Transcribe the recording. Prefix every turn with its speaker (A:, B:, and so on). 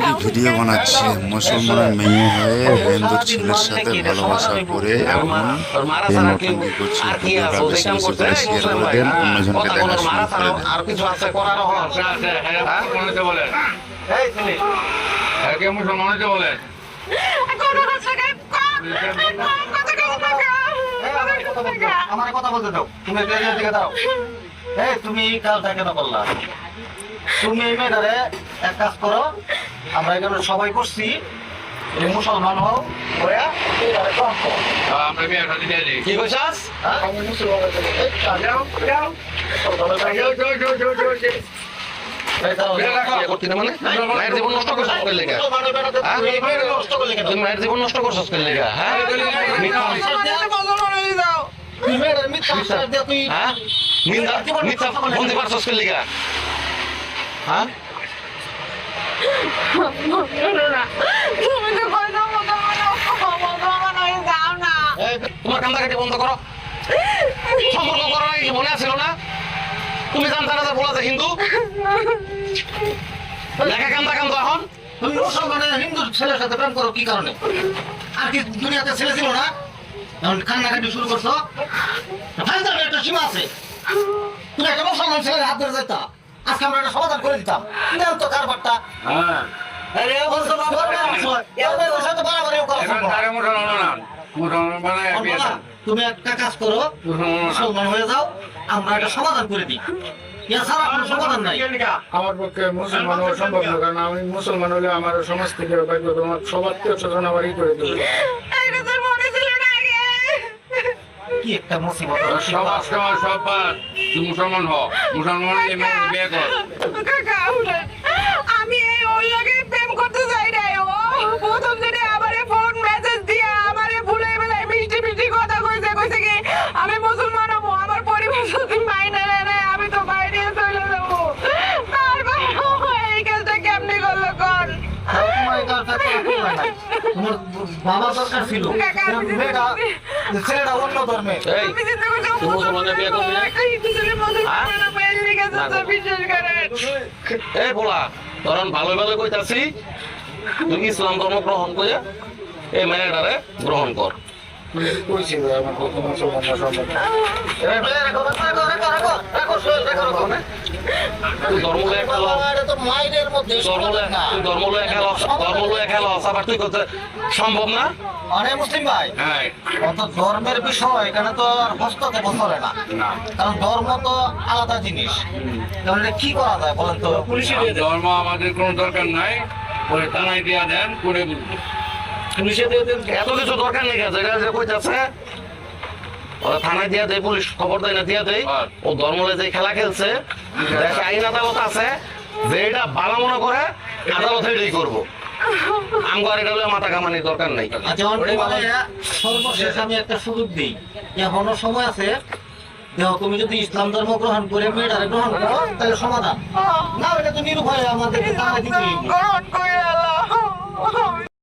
A: কি ভিডিও বানাচ্ছে। মুসলমানের মেয়ে হয়ে হিন্দু ছেলের সাথে ভালোবাসা করে এখন এই নটঙ্কি করছে ভিডিওটা বেশি বেশি করে শেয়ার করে দেন অন্যজনকে দেখা শুরু করে দেন।
B: আর কিছু আছে
C: হ্যাঁ, মুসলমানেতে বলেন।
B: এই
C: হ্যাঁ, কে মুসলমানেতে
B: আমার কথা বলতে দাও। তুমি দিকে দাও। এই তুমি এই কাজটা কেন করলা তুমি এই মেয়েটারে এক কাজ করো আমরা এখানে সবাই করছি মুসলমান হও হয়ে।
C: হ্যাঁ।
B: কি হ্যাঁ? মানে? মায়ের জীবন নষ্ট করছ কেন লেগে? মুসলমানের বেটাতে হ্যাঁ? তুমি এই মেয়েটারে নষ্ট করলে মায়ের জীবন নষ্ট করছ কেন লেগে? হ্যাঁ? মিথ্যা
D: হ্যাঁ বলতে পারছস লিগা হ্যাঁ
E: তুমি তো
D: কান্দাকাটি বন্ধ করো। সম্পর্ক করো তুমি জানতা না বলা যে হিন্দু? লেখা কান্দা কান্দা এখন
B: তুমি হিন্দু ছেলের প্রেম করো, কি কারণে? আর কি দুনিয়াতে ছেলে ছিল না? এখন কান্নাকাটি শুরু করছ? যাবে একটা সীমা আছে। তুমি একটা মুসলমান ছেলের হাত ধরে যেতা আজকে আমরা একটা সমাধান করে দিতাম। দেন তো কারবারটা।
C: হ্যাঁ,
B: আরে মুসলমান ধর্মে আসো এর মেয়েদের সাথে বাড়াবাড়িও করা
C: এখন
B: সম্ভব।
C: তারে মুসলমান না। মুসলমান বানায় বিয়ে
B: অন্তরা,
C: দেন।
B: তুমি একটা কাজ করো
C: মুসলমান
B: হয়ে যাও আমরা একটা সমাধান করে দিই।
F: আমার পক্ষে মুসলমান হওয়া সম্ভব না কারণ আমি মুসলমান হলে আমার সমাজ থেকে তোমার সবার ই করে দেবে।
B: কি একটা মুসিবত
C: সব সব সব তুই মুসলমান হ। মুসলমান বিয়ে কর।
E: আমি এই ওর লগে প্রেম করতে চাই না ও। প্রথম দিনে আমারে ফোন মেসেজ দিয়া আমারে ভুলে বেলায় মিষ্টি মিষ্টি কথা কইছে কইছে কি আমি মুসলমান হব আমার পরিবার যদি মাইনে আমি তো বাইরে চলে যাব। তারপর এই কাজটা কেমনি করল
B: করা ঠিক নাই। তোমার বাবা দরকার ছিল। ছেলেটা অন্য ধর্মে
D: মুসলমানের বিয়ে করবি?
E: করেন
D: এই বলা তখন ভালো ভালো কইতাছি তুই ইসলাম ধর্ম গ্রহণ করে এই মেয়েটারে গ্রহণ কর।
F: কইছি আমার পক্ষে মুসলমান হওয়া
D: তুই খেলো খেলো খেলো আবার তুই করতে সম্ভব না?
B: মানে মুসলিম ভাই
C: হ্যাঁ।
B: অত ধর্মের বিষয় এখানে তো আর হস্তক্ষেপ চলে না।
C: না।
B: কারণ ধর্ম তো আলাদা জিনিস। তাহলে কি করা যায় বলেন তো? পুলিশে
C: ধর্ম আমাদের কোনো দরকার নাই ওই থানায় দিয়া দেন করে বুঝব
B: পুলিশে দিয়ে দেন।
D: এত কিছু দরকার নেই গেছে। কইতাছে ওরা থানায় দিয়া দেয় পুলিশ খবর দেয় না দিয়া দেয়। ও ধর্মলে যে খেলা খেলছে দেশে আইন আদালত আছে যে এটা ভালো মনে করে আদালত এটাই করব। এটা হলে মাথা কামানির দরকার নেই।
B: সর্বশেষ আমি একটা সুযোগ দিই। এখনও সময় আছে। তুমি যদি ইসলাম ধর্ম গ্রহণ করে মেয়েটারে গ্রহণ করো তাহলে সমাধান। না এটা তো নিরুপায় আমাদেরকে দিতে
E: করে